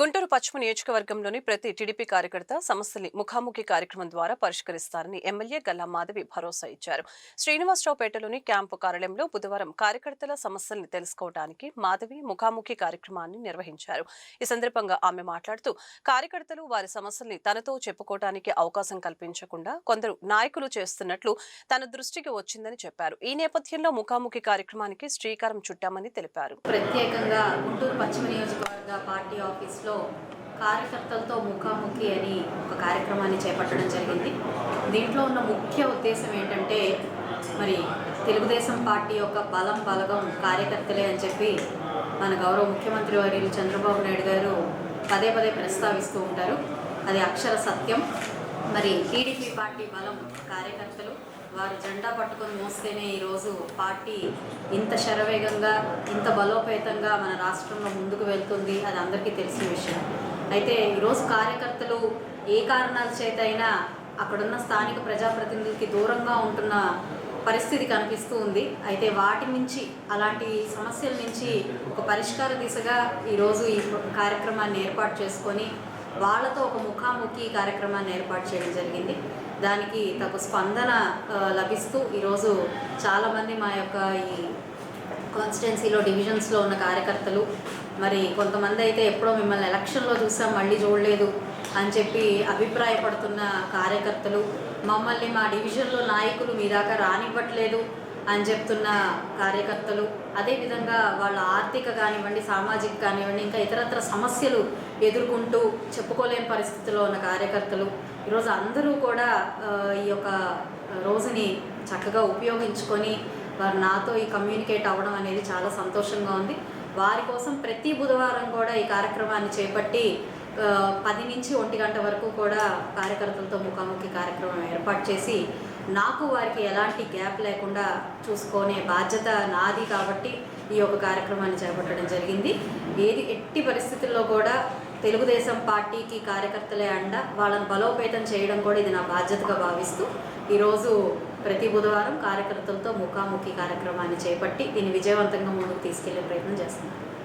గుంటూరు పశ్చిమ నియోజకవర్గంలోని ప్రతి టీడీపీ కార్యకర్త సమస్యల్ని ముఖాముఖి కార్యక్రమం ద్వారా పరిష్కరిస్తారని ఎమ్మెల్యే గల్లా మాధవి భరోసా ఇచ్చారు. శ్రీనివాసరావుపేటలోని క్యాంపు కార్యాలయంలో బుధవారం కార్యకర్తల సమస్యల్ని తెలుసుకోవడానికి మాధవి ముఖాముఖి కార్యక్రమాన్ని నిర్వహించారు. ఈ సందర్భంగా ఆమె మాట్లాడుతూ కార్యకర్తలు వారి సమస్యల్ని తనతో చెప్పుకోవడానికి అవకాశం కల్పించకుండా కొందరు నాయకులు చేస్తున్నట్లు తన దృష్టికి వచ్చిందని చెప్పారు. ఈ నేపథ్యంలో ముఖాముఖి కార్యక్రమానికి శ్రీకారం చుట్టామని తెలిపారు. ప్రత్యేకంగా గుంటూరు పశ్చిమ నియోజకవర్గం పార్టీ ఆఫీస్లో కార్యకర్తలతో ముఖాముఖి అని ఒక కార్యక్రమాన్ని చేపట్టడం జరిగింది. దీంట్లో ఉన్న ముఖ్య ఉద్దేశం ఏంటంటే మరి తెలుగుదేశం పార్టీ యొక్క బలం బలగం కార్యకర్తలే అని చెప్పి మన గౌరవ ముఖ్యమంత్రి వర్యులు చంద్రబాబు నాయుడు గారు పదే పదే ప్రస్తావిస్తూ ఉంటారు. అది అక్షర సత్యం. మరి టీడీపీ పార్టీ బలం కార్యకర్తలు వారు జెండా పట్టుకొని మోస్తేనే ఈరోజు పార్టీ ఇంత శరవేగంగా ఇంత బలోపేతంగా మన రాష్ట్రంలో ముందుకు వెళ్తుంది అది అందరికీ తెలిసిన విషయం. అయితే ఈరోజు కార్యకర్తలు ఏ కారణాల చేత అయినా అక్కడున్న స్థానిక ప్రజాప్రతినిధులకి దూరంగా ఉంటున్న పరిస్థితి కనిపిస్తూ ఉంది. అయితే వాటి నుంచి అలాంటి సమస్యల నుంచి ఒక పరిష్కార దిశగా ఈరోజు ఈ కార్యక్రమాన్ని ఏర్పాటు చేసుకొని వాళ్ళతో ఒక ముఖాముఖి కార్యక్రమాన్ని ఏర్పాటు చేయడం జరిగింది. దానికి తగు స్పందన లభిస్తూ ఈరోజు చాలామంది మా యొక్క ఈ కాన్స్టిట్యున్సీలో డివిజన్స్లో ఉన్న కార్యకర్తలు మరి కొంతమంది అయితే ఎప్పుడో మిమ్మల్ని ఎలక్షన్లో చూసాం మళ్ళీ చూడలేదు అని చెప్పి అభిప్రాయపడుతున్న కార్యకర్తలు మమ్మల్ని మా డివిజన్లో నాయకులు మీ దాకా రానివ్వట్లేదు. అని చెప్తున్న కార్యకర్తలు అదేవిధంగా వాళ్ళ ఆర్థిక కానివ్వండి సామాజిక కానివ్వండి ఇంకా ఇతరత్ర సమస్యలు ఎదుర్కొంటూ చెప్పుకోలేని పరిస్థితిలో ఉన్న కార్యకర్తలు ఈరోజు అందరూ కూడా ఈ యొక్క రోజుని చక్కగా ఉపయోగించుకొని వారు నాతో ఈ కమ్యూనికేట్ అవ్వడం అనేది చాలా సంతోషంగా ఉంది. వారి కోసం ప్రతి బుధవారం కూడా ఈ కార్యక్రమాన్ని చేపట్టి పది నుంచి ఒంటి గంట వరకు కూడా కార్యకర్తలతో ముఖాముఖి కార్యక్రమం ఏర్పాటు చేసి నాకు వారికి ఎలాంటి గ్యాప్ లేకుండా చూసుకునే బాధ్యత నాది కాబట్టి ఈ యొక్క కార్యక్రమాన్ని చేపట్టడం జరిగింది. ఏది ఎట్టి పరిస్థితుల్లో కూడా తెలుగుదేశం పార్టీకి కార్యకర్తలే అండ వాళ్ళని బలోపేతం చేయడం కూడా ఇది నా బాధ్యతగా భావిస్తూ ఈరోజు ప్రతి బుధవారం కార్యకర్తలతో ముఖాముఖి కార్యక్రమాన్ని చేపట్టి దీన్ని విజయవంతంగా ముందుకు తీసుకెళ్ళే ప్రయత్నం చేస్తున్నాను.